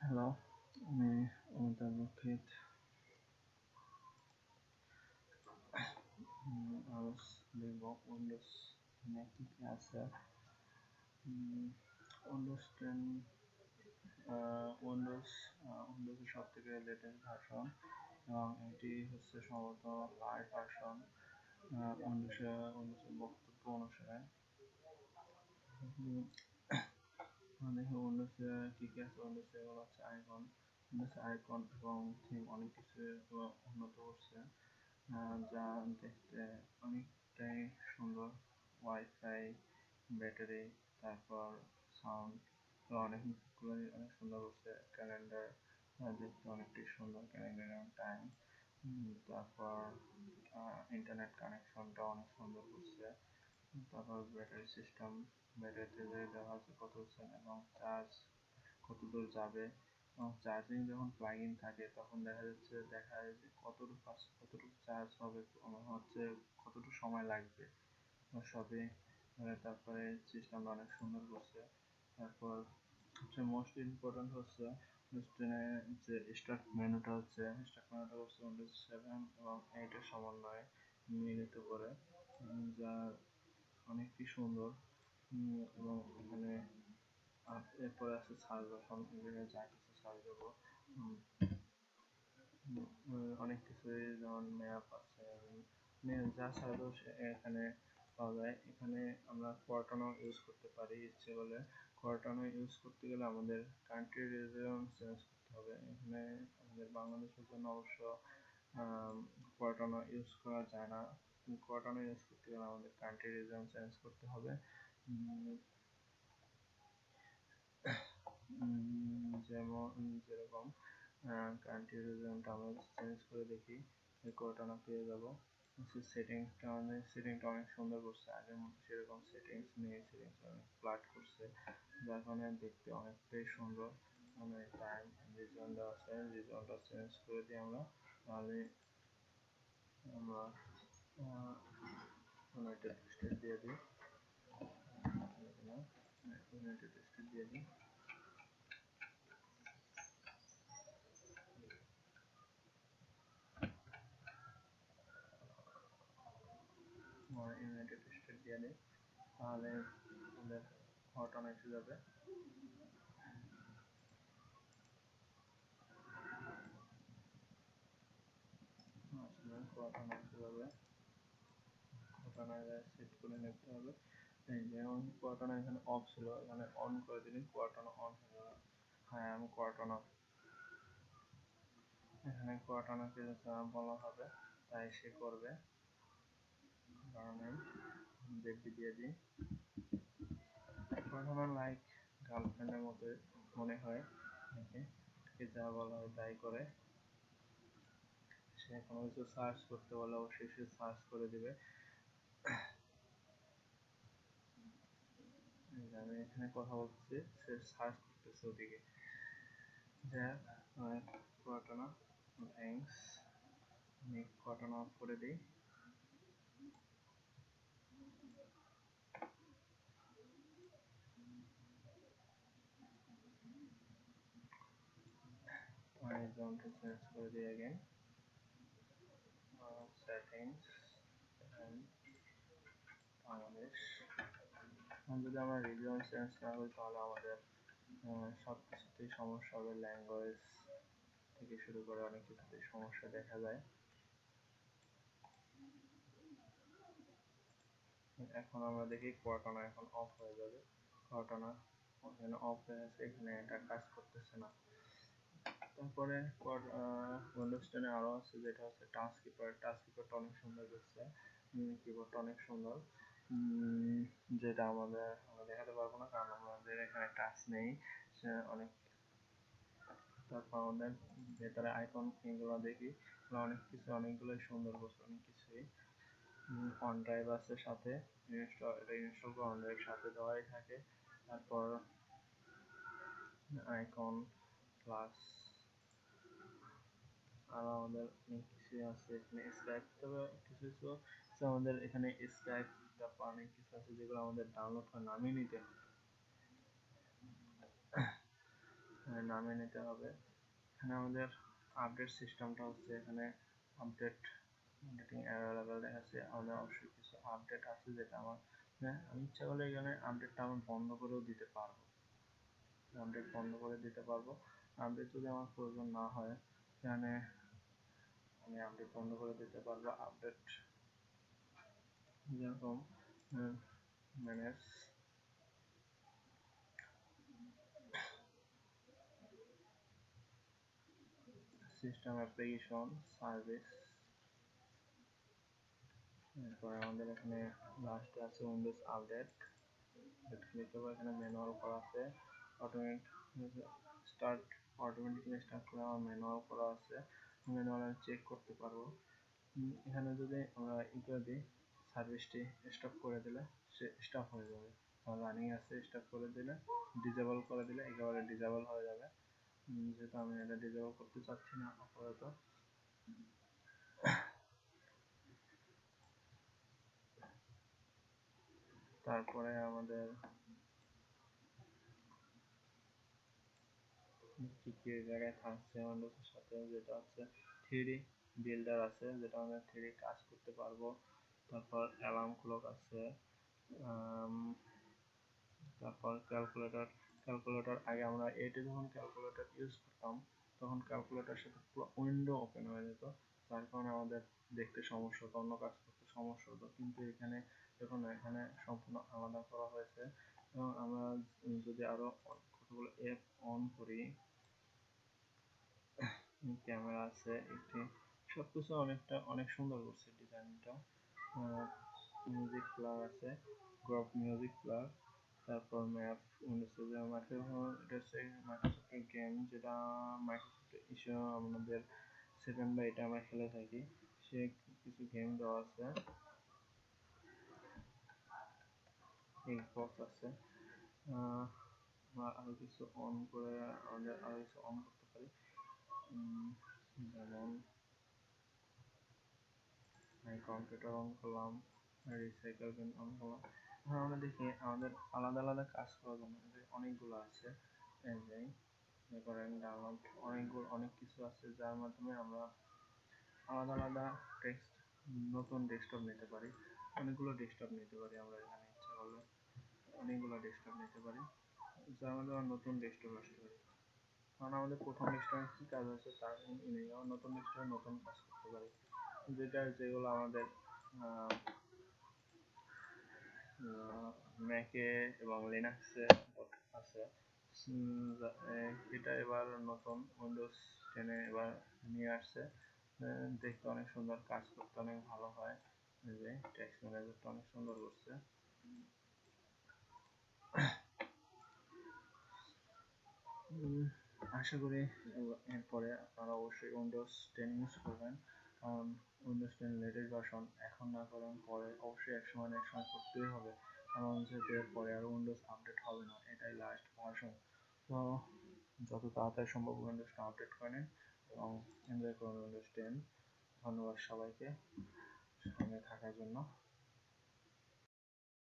Hello আমি অমিতাভ রক্ষিত আজ দেখব উইন্ডোজ টেনে কী কী আছে উইন্ডোজ টেন উইন্ডোজ উইন্ডোজের সব থেকে লেটেস্ট ভার্সন এবং এটি হচ্ছে সম্ভবত লাইভ ভার্সন উইন্ডোজে উইন্ডোজের বক্তব্য অনুসারে। দেখি উইন্ডোজে কী আছে উইন্ডোজে এগুলো হচ্ছে আইকন উইন্ডোজ আইকন এবং থিম অনেক কিছু উন্নত করছে। যা দেখতে অনেকটাই সুন্দর। ওয়াইফাই ব্যাটারি তারপর সাউন্ড অনেকগুলোই অনেক সুন্দর করছে ক্যালেন্ডার দেখতে অনেকটাই সুন্দর। ক্যালেন্ডার এবং টাইম তারপর ইন্টারনেট কানেকশনটা অনেক সুন্দর করছে তারপর ব্যাটারি সিস্টেম, ব্যাটারিতে দেওয়া আছে কত এবং চার্জ কত দূর যাবে, এবং চার্জিং যখন প্লাগ ইন থাকে, তখন দেখা যাচ্ছে, দেখা যায় যে কতটুকু কতটুকু চার্জ হবে হচ্ছে কতটুকু সময় লাগবে। সবই তারপরে সিস্টেমটা অনেক সুন্দর করছে। তারপর হচ্ছে মোস্ট ইম্পর্টেন্ট হচ্ছে যে স্টার্ট মেনুটা হচ্ছে স্টার্ট মেনুটা হচ্ছে উইন্ডোজ সেভেন এবং এইটের সমন্বয়ে মিলিত করে যা অনেকই সুন্দর। এবং এখানে এরপরে আছে সার্ভার জায়গায় যা কিছু সার্চ অনেক কিছুই যেমন ম্যাপ আছে যা সার্চ এখানে পাওয়া যায়। এখানে আমরা কোয়াটানো ইউজ করতে পারি, ইচ্ছে বলে। কোয়াটানো ইউজ করতে গেলে আমাদের কান্ট্রি রিজন চেঞ্জ করতে হবে। এখানে আমাদের বাংলাদেশের জন্য অবশ্য কোয়াটানো ইউজ করা যায় না। কোয়াটানো ইউজ করতে গেলে আমাদের কান্ট্রি রিজন চেঞ্জ করতে হবে। যেমন, যেরকম কান্ট্রি রিজনটা আমরা চেঞ্জ করে দেখি কোয়াটানা পেয়ে যাব। সেটিংসটা অনেক সেটিংটা অনেক সুন্দর করছে। আগের মতো সেরকম সেটিংস নেই সেটিংস অনেক ফ্ল্যাট করছে। যার কারণে দেখতে অনেকটাই সুন্দর। মানে টাইম রিজনটা আছে রিজনটা চেঞ্জ করে দিই আমরা। তাহলে আমরা ইউনাইটেড স্টেট দিয়ে দিই ইউনাইটেড স্টেট দিয়ে দিই ইউনাইটেড স্টেট দিয়ে দিই তাহলে আমাদের ঘটন এসে যাবে ঘটনা এসে যাবে ঘটনা সেট করে নিতে হবে। যেমন কোয়াটানো এখানে অফ ছিল, এখানে অন করে দিলে কোয়াটানো অন হয়ে যাবে। হ্যাঁ আমি কোয়াটানো এখানে কোয়াটানোকে বলা হবে, তাই সে করবে। দেখবি দিয়ে দিই। কোয়াটানো লাইক গার্লফ্রেন্ডের মতো মনে হয়। নাকি যা বলা হয় তাই করে। সে কোনো কিছু সার্চ করতে বলে, অবশ্যই সে সার্চ করে দিবে। আমি এখানে কথা বলতেছি সে সার্চ করতেছে ওদিকে। যাক থ্যাংকস আমি অফ করে দিই uh, settings and বাংলাদেশ যদি আমরা রিজন চেঞ্জ না করি, তাহলে আমাদের সব কিছুতেই সমস্যা হবে। ল্যাঙ্গুয়েজ থেকে শুরু করে অনেক কিছুতেই সমস্যা দেখা যায়। এখন আমরা দেখি কোয়াটানা এখন অফ হয়ে যাবে। কোয়াটানা এখানে অফ হয়ে আছে এখানে এটা কাজ করতেছে না। তারপরে উইন্ডোজ টেনে আরও আছে, যেটা হচ্ছে টাচ কিপার টাচ কিপারটা অনেক সুন্দর করছে কিবোর্ডটা অনেক সুন্দর। যেটা আমাদের, আমরা দেখাতে পারব না, কারণ আমাদের এখানে টাচ নেই। অনেক, তারপর আমাদের ভেতরে আইকন এগুলো দেখি। অনেক কিছু, অনেকগুলোই সুন্দর করছে অনেক কিছুই অন ড্রাইভ আছে সাথে ইনস্টল এটা অন ড্রাইভ সাথে দেওয়াই থাকে। তারপর আইকন প্লাস আর আমাদের অনেক কিছু আছে। এখানে তবে কিছু কিছু আমাদের এখানে স্কাইপ অনেক কিছু আছে, যেগুলো আমাদের ডাউনলোড করে নামিয়ে নিতে হবে। নামিয়ে নিতে হবে। এখানে আমাদের আপডেট সিস্টেমটা হচ্ছে এখানে আপডেট আপডেটিং অ্যাভেলেবেল দেখাচ্ছে। আমাদের অবশ্যই কিছু আপডেট আছে যেটা আমার হ্যাঁ আমি ইচ্ছা করলে এখানে আপডেটটা আমি বন্ধ করেও দিতে পারব। আপডেট বন্ধ করে দিতে পারব। আপডেট যদি আমার প্রয়োজন না হয়, এখানে আমি আপডেট বন্ধ করে দিতে পারব। আপডেট যেরকম ম্যানেজ সিস্টেম অ্যাপ্লিকেশন সার্ভিস এরপরে আমাদের এখানে লাস্টে আছে উইন্ডোজ আপডেট ক্লিক করব এখানে ম্যানুয়াল করা আছে অটোমেট স্টার্ট অটোমেটিক্যালি স্টার্ট করে আমার ম্যানুয়াল করা আছে ম্যানুয়াল আমি চেক করতে পারব। এখানে যদি আমরা ই দিই সার্ভিসটি স্টপ করে দিলে, সে স্টপ হয়ে যাবে। রানিং আছে স্টপ করে দিলে ডিজেবল করে দিলে, একেবারে ডিজেবল হয়ে যাবে। যেহেতু আমি এটা ডিজেবল করতে চাচ্ছি না, আপাতত। তারপরে আমাদের কি কি জায়গায় থাকছে আমাদের সাথে যেটা হচ্ছে থ্রি বিল্ডার আছে, যেটা আমরা থ্রি কাজ করতে পারব। তারপর অ্যালার্ম ক্লক আছে তারপর ক্যালকুলেটর ক্যালকুলেটর আগে আমরা এইটে যখন ক্যালকুলেটর ইউজ করতাম, তখন ক্যালকুলেটর সাথে পুরো উইন্ডো ওপেন হয়ে যেত, যার কারণে আমাদের দেখতে সমস্যা হতো, অন্য কাজ করতে সমস্যা হতো। কিন্তু এখানে দেখুন, এখানে সম্পূর্ণ আলাদা করা হয়েছে। এবং আমরা যদি আরও কতগুলো অ্যাপ অন করি, ক্যামেরা আছে, একটি, সবকিছু অনেকটা, অনেক সুন্দর করছে ডিজাইনটা মিউজিক প্লাগ আছে গ্রপ মিউজিক প্লাগ তারপর ম্যাপ উইন্ডোজ মাইক্রোসফটের গেম যেটা মাইক্রোসফট ইস্যু আমাদের সেকেন্ড বা এটা আমরা খেলে থাকি। সে কিছু গেম দেওয়া আছে। এক্সবক্স আছে। আরও কিছু অন করে, আমাদের আরও কিছু অন করতে পারি। যেমন কম্পিউটার অন করলাম রিসাইকেল বিন অন করলাম। এখন আমরা দেখি আমাদের আলাদা আলাদা কাজ করার জন্য অনেকগুলো আছে। এই যে করেন ডাউনলোড অনেকগুলো, অনেক কিছু আছে, যার মাধ্যমে আমরা আলাদা আলাদা টেক্সট নতুন ডেস্কটপ নিতে পারি। অনেকগুলো ডেস্কটপ নিতে পারি আমরা এখানে, ইচ্ছা করলে। অনেকগুলো ডেস্কটপ নিতে পারি, যার মাধ্যমে নতুন ডেস্কটপ আসতে পারি। কারণ আমাদের প্রথম ডেস্কটপে কী কাজ আছে, তার নতুন ডেস্কটপে নতুন কাজ করতে পারি। যেটা যেগুলো আমাদের ম্যাকে এবং লিনাক্সে আছে। এটা এবার নতুন উইন্ডোজ টেনে এবার নিয়ে আসছে। দেখতে অনেক সুন্দর, কাজ করতে অনেক ভালো হয়। যে টেক্সট ম্যানেজারটা অনেক সুন্দর করছে। আশা করি এরপরে আপনারা অবশ্যই উইন্ডোজ টেন ইউজ করবেন। কারণ উইন্ডোজ টেন লেটেস্ট ভার্সন এখন না করেন, পরে অবশ্যই এক সময় এক সময় করতেই হবে। কারণ যেহেতু এরপরে আর উইন্ডোজ আপডেট হবে না, এটাই লাস্ট ভার্সন তো যত তাড়াতাড়ি সম্ভব উইন্ডোজটা আপডেট করে নিন এবং এনজয় করুন উইন্ডোজ টেন ধন্যবাদ সবাইকে। সঙ্গে থাকার জন্য।